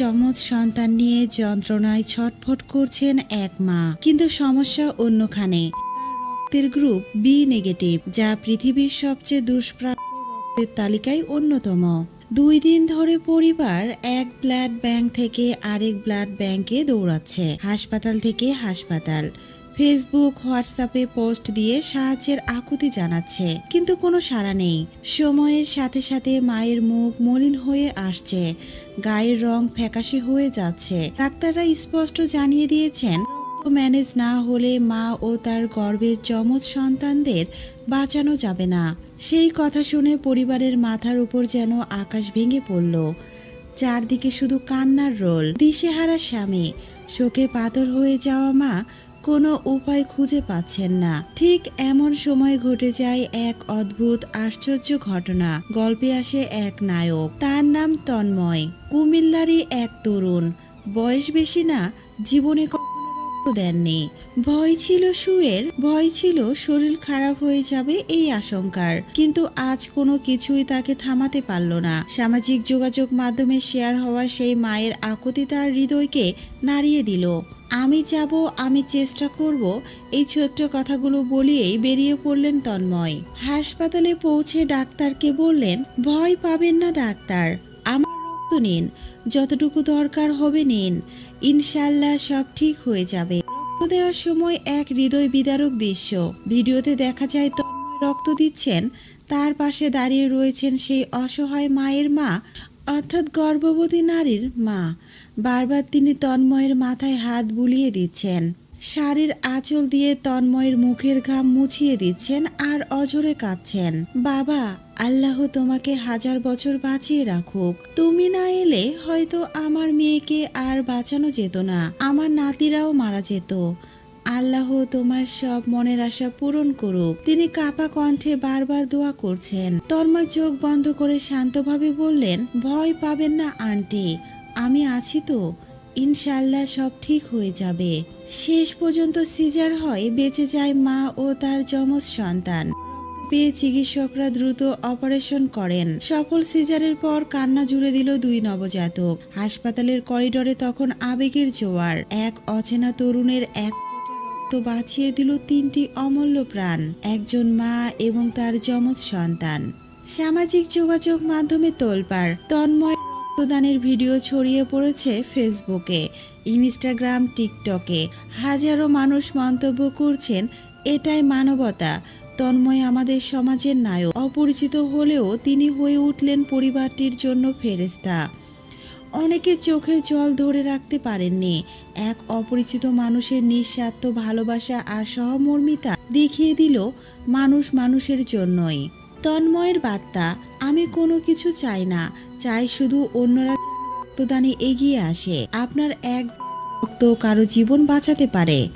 চমৎ সন্তান নিয়ে যন্ত্রণায় ছটফট করছেন এক মা। কিন্তু সমস্যা অন্যখানে। তার রক্তের গ্রুপ বি নেগেটিভ যা পৃথিবীর সবচেয়ে দুষ্প্রাপ্য রক্তের তালিকায় অন্যতম। দুই দিন ধরে পরিবার এক ব্লাড ব্যাংক থেকে আরেক ব্লাড ব্যাংকে দৌড়াচ্ছে। হাসপাতাল থেকে হাসপাতাল। ফেসবুক হোয়াটসঅ্যাপে পোস্ট দিয়ে সাহায্যের আকুতি জানাচ্ছে। কিন্তু কোনো সাড়া নেই। সময়ের সাথে সাথে মায়ের মুখ মলিন হয়ে আসছে। গায়ের রং ফ্যাকাশে হয়ে যাচ্ছে। ডাক্তাররা স্পষ্ট জানিয়ে দিয়েছেন, রক্ত ম্যানেজ না হলে মা ও তার গর্ভের চমৎ সন্তানদের বাঁচানো যাবে না। সেই কথা শুনে পরিবারের মাথার উপর যেন আকাশ ভেঙে পড়ল। চারদিকে শুধু কান্নার রোল। দিশেহারা স্বামী, শোকে পাথর হয়ে যাওয়া মা কোনো উপায় খুঁজে পাচ্ছেন না। ঠিক এমন সময় ঘটে যায় এক অদ্ভুত, আশ্চর্য ঘটনা। গল্পে আসে এক নায়ক। তার নাম তন্ময়। কুমিল্লারই এক তরুণ। বয়স বেশি না, জীবনে দেননি। ভয় ছিল সুয়ের, ভয় ছিল শরীর খারাপ হয়ে যাবে এই আশঙ্কার। কিন্তু আজ কোনো কিছুই তাকে থামাতে পারল না। সামাজিক যোগাযোগ মাধ্যমে শেয়ার হওয়া সেই মায়ের আকুতি তার হৃদয়কে নাড়িয়ে দিল। আমি যাব, আমি চেষ্টা করব, এই ছোট্ট কথাগুলো বলিয়েই বেরিয়ে পড়লেন তন্ময়। হাসপাতালে পৌঁছে ডাক্তারকে বললেন, ভয় পাবেন না ডাক্তার, আমার রক্ত নিন, যতটুকু দরকার হবে নিন, ইনশাল্লাহ সব ঠিক হয়ে যাবে। রক্ত দেওয়ার সময় এক হৃদয় বিদারক দৃশ্য, ভিডিওতে দেখা যায় তন্ময় রক্ত দিচ্ছেন, তার পাশে দাঁড়িয়ে রয়েছেন সেই অসহায় মায়ের মা অর্থাৎ গর্ভবতী নারীর মা। বারবার তিনি তন্ময়ের মাথায় হাত বুলিয়ে দিচ্ছেন। শাড়ির আঁচল দিয়ে তন্ময়ের মুখের ঘাম মুছিয়ে দিচ্ছেন আর অজরে কাঁদছেন। বাবা, আল্লাহ তোমাকে হাজার বছর বাঁচিয়ে রাখুক। তুমি না এলে হয়তো আমার মেয়েকে আর বাঁচানো যেত না। আমার নাতিরাও মারা যেত। আল্লাহ তোমার সব মনের আশা পূরণ করুক। তিনি কাপা কণ্ঠে বারবার দোয়া করছেন। তন্ময় চোখ বন্ধ করে শান্তভাবে বললেন, ভয় পাবেন না, আন্টি। আমি আছি তো। ইনশাল্লাহ সব ঠিক হয়ে যাবে। শেষ পর্যন্ত সিজার হয়, বেঁচে যায় মা ও তার যমজ সন্তান। পেয়ে চিকিৎসকরা দ্রুত অপারেশন করেন। সফল সিজারের পর কান্না জুড়ে দিল দুই নবজাতক। হাসপাতালের করিডরে তখন আবেগের জোয়ার। এক অচেনা তরুণের এক রক্ত বাঁচিয়ে দিল তিনটি অমূল্য প্রাণ, একজন মা এবং তার যমজ সন্তান। সামাজিক যোগাযোগ মাধ্যমে তোলপাড়, তন্ময় রক্তদানের ভিডিও ছড়িয়ে পড়েছে ফেসবুকে, ইনস্টাগ্রাম, টিকটকে। হাজারো মানুষ মন্তব্য করছেন, এটাই মানবতা। তন্ময় আমাদের সমাজের নায়ক। অপরিচিত হলেও তিনি হয়ে উঠলেন পরিবারটির জন্য ফেরেস্তা অনেকে চোখের জল ধরে রাখতে পারেননি। এক অপরিচিত মানুষের নিঃস্বার্থ ভালোবাসা আর সহমর্মিতা দেখিয়ে দিল মানুষ মানুষের জন্যই। তন্ময়ের বার্তা, আমি কোনো কিছু চাই না। চাই শুধু অন্যরা রক্তদানে এগিয়ে আসে। আপনার এক রক্ত কারও জীবন বাঁচাতে পারে।